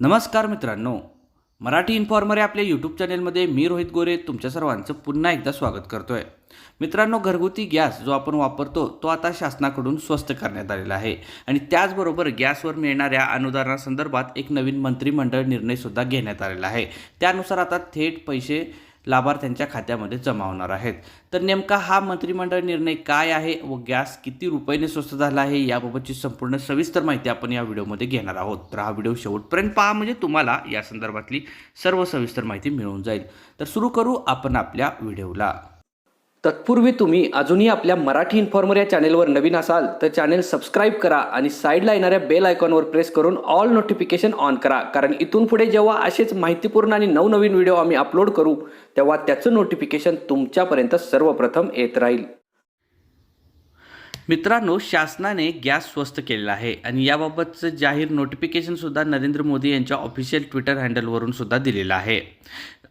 नमस्कार मित्रांनो. मराठी इन्फॉर्मर या आपल्या यूट्यूब चॅनेलमध्ये मी रोहित गोरे तुमच्या सर्वांचं पुन्हा एकदा स्वागत करतो आहे मित्रांनो घरगुती गॅस जो आपण वापरतो तो आता शासनाकडून स्वस्त करण्यात आलेला आहे. आणि त्याचबरोबर गॅसवर मिळणाऱ्या अनुदानासंदर्भात एक नवीन मंत्रिमंडळ निर्णयसुद्धा घेण्यात आलेला आहे. त्यानुसार आता थेट पैसे लाभार्थ्यांच्या खात्यामध्ये जमा होणार आहेत. तर नेमका हा मंत्रिमंडळ निर्णय काय आहे व गॅस किती रुपयाने स्वस्त झाला आहे याबाबतची संपूर्ण सविस्तर माहिती आपण या व्हिडिओमध्ये घेणार आहोत. तर हा व्हिडिओ शेवटपर्यंत पहा म्हणजे तुम्हाला या संदर्भातली सर्व सविस्तर माहिती मिळून जाईल. तर सुरू करू आपण आपल्या व्हिडिओला. तत्पूर्वी तुम्ही अजूनही आपल्या मराठी इन्फॉर्मर या चॅनेलवर नवीन असाल तर चॅनेल सबस्क्राईब करा आणि साईडला येणाऱ्या बेल आयकॉनवर प्रेस करून ऑल नोटिफिकेशन ऑन करा. कारण इथून पुढे जेव्हा असेच माहितीपूर्ण आणि नवनवीन व्हिडिओ आम्ही अपलोड करू तेव्हा त्याचं नोटिफिकेशन तुमच्यापर्यंत सर्वप्रथम येत राहील. मित्रांनो शासनाने गॅस स्वस्त केलेला आहे आणि याबाबतचं जाहीर नोटिफिकेशनसुद्धा नरेंद्र मोदी यांच्या ऑफिशियल ट्विटर हँडलवरून सुद्धा दिलेलं आहे.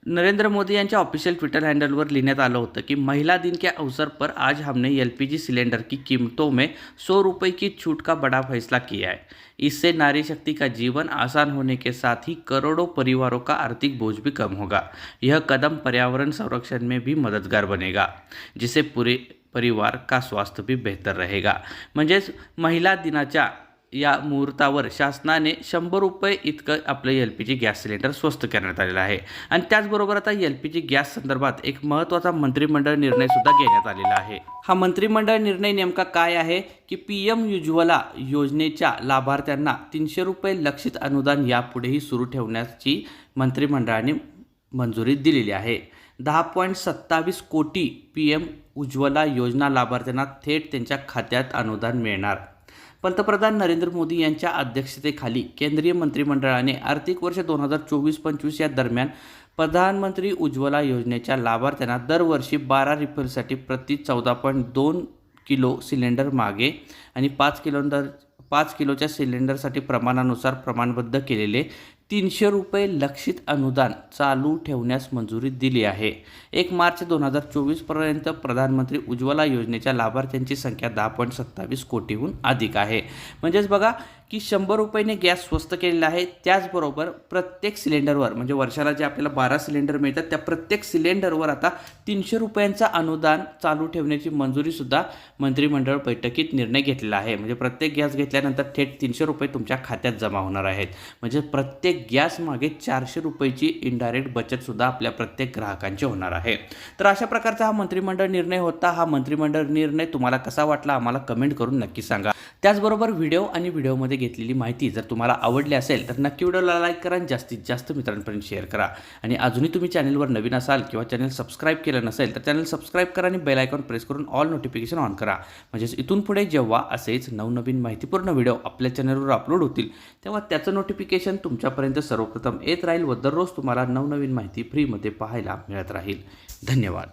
नरेंद्र मोदी यांच्या ऑफिशियल ट्विटर हैंडल लिहिण्यात आलं होतं कि महिला दिन के अवसर पर आज हमने एलपीजी सिलेंडर की कीमतों में सौ रुपये की छूट का बड़ा फैसला किया है। इससे नारी शक्ति का जीवन आसान होने के साथ ही करोड़ों परिवारों का आर्थिक बोझ भी कम होगा। यह कदम पर्यावरण संरक्षण में भी मददगार बनेगा जिससे पूरे परिवार का स्वास्थ्य भी बेहतर रहेगा। म्हणजेच महिला दिनाच्या या मुहूर्तावर शासनाने शंभर रुपये इतकं आपलं L P G gas cylinder स्वस्त करण्यात आलेलं आहे. आणि त्याचबरोबर आता एल पी जी गॅस संदर्भात एक महत्त्वाचा मंत्रिमंडळ निर्णयसुद्धा घेण्यात आलेला आहे. हा मंत्रिमंडळ निर्णय नेमका काय आहे? की पी एम उज्ज्वला योजनेच्या लाभार्थ्यांना तीनशे रुपये लक्षित अनुदान यापुढेही सुरू ठेवण्याची मंत्रिमंडळाने मंजुरी दिलेली आहे. दहा पॉईंट सत्तावीस कोटी पी एम उज्ज्वला योजना लाभार्थ्यांना थेट त्यांच्या खात्यात अनुदान मिळणार. पंतप्रधान नरेंद्र मोदी यांच्या अध्यक्षतेखाली केंद्रीय मंत्रिमंडळाने आर्थिक वर्ष दोन हजार चोवीस पंचवीस या दरम्यान प्रधानमंत्री उज्ज्वला योजनेच्या लाभार्थ्यांना दरवर्षी बारा रिफिलसाठी प्रति चौदा पॉईंट दोन किलो सिलेंडर मागे आणि पाच किलोंदर पाच किलोच्या सिलेंडरसाठी प्रमाणानुसार प्रमाणबद्ध केलेले तीनशे रुपये लक्षित अनुदान चालू ठेवण्यास मंजुरी दिली आहे. एक मार्च दोन हजार चोवीसपर्यंत प्रधानमंत्री उज्ज्वला योजनेच्या लाभार्थ्यांची संख्या दहा पॉईंट सत्तावीस कोटीहून अधिक आहे. म्हणजेच बघा की शंभर रुपयाने गॅस स्वस्त केलेला आहे. त्याचबरोबर प्रत्येक सिलेंडरवर म्हणजे वर्षाला जे आपल्याला बारा सिलेंडर मिळतात त्या प्रत्येक सिलेंडरवर आता तीनशे रुपयांचा अनुदान चालू ठेवण्याची मंजुरीसुद्धा मंत्रिमंडळ बैठकीत निर्णय घेतलेला आहे. म्हणजे प्रत्येक गॅस घेतल्यानंतर थेट तीनशे रुपये तुमच्या खात्यात जमा होणार आहेत. म्हणजे प्रत्येक गॅस मागे चारशे रुपयेची इनडायरेक्ट बचतसुद्धा आपल्या प्रत्येक ग्राहकांची होणार आहे. तर अशा प्रकारचा हा मंत्रिमंडळ निर्णय होता. हा मंत्रिमंडळ निर्णय तुम्हाला कसा वाटला? आम्हाला कमेंट करून नक्की सांगा. त्याचबरोबर व्हिडिओ आणि व्हिडिओमध्ये घेतलेली माहिती जर तुम्हाला आवडली असेल तर नक्की व्हिडिओला लाईक करा आणि जास्तीत जास्त मित्रांपर्यंत शेअर करा. आणि अजूनही तुम्ही चॅनलवर नवीन असाल किंवा चॅनल सबस्क्राईब केलं नसेल तर चॅनल सबस्क्राईब करा आणि बेल आयकॉन प्रेस करून ऑल नोटिफिकेशन ऑन करा. म्हणजेच इथून पुढे जेव्हा असेच नवनवीन माहितीपूर्ण व्हिडिओ आपल्या चॅनलवर अपलोड होतील तेव्हा त्याचं नोटिफिकेशन तुमच्यापर्यंत सर्वप्रथम येत राहील व दररोज तुम्हाला नवनवीन माहिती फ्रीमध्ये पाहायला मिळत राहील. धन्यवाद.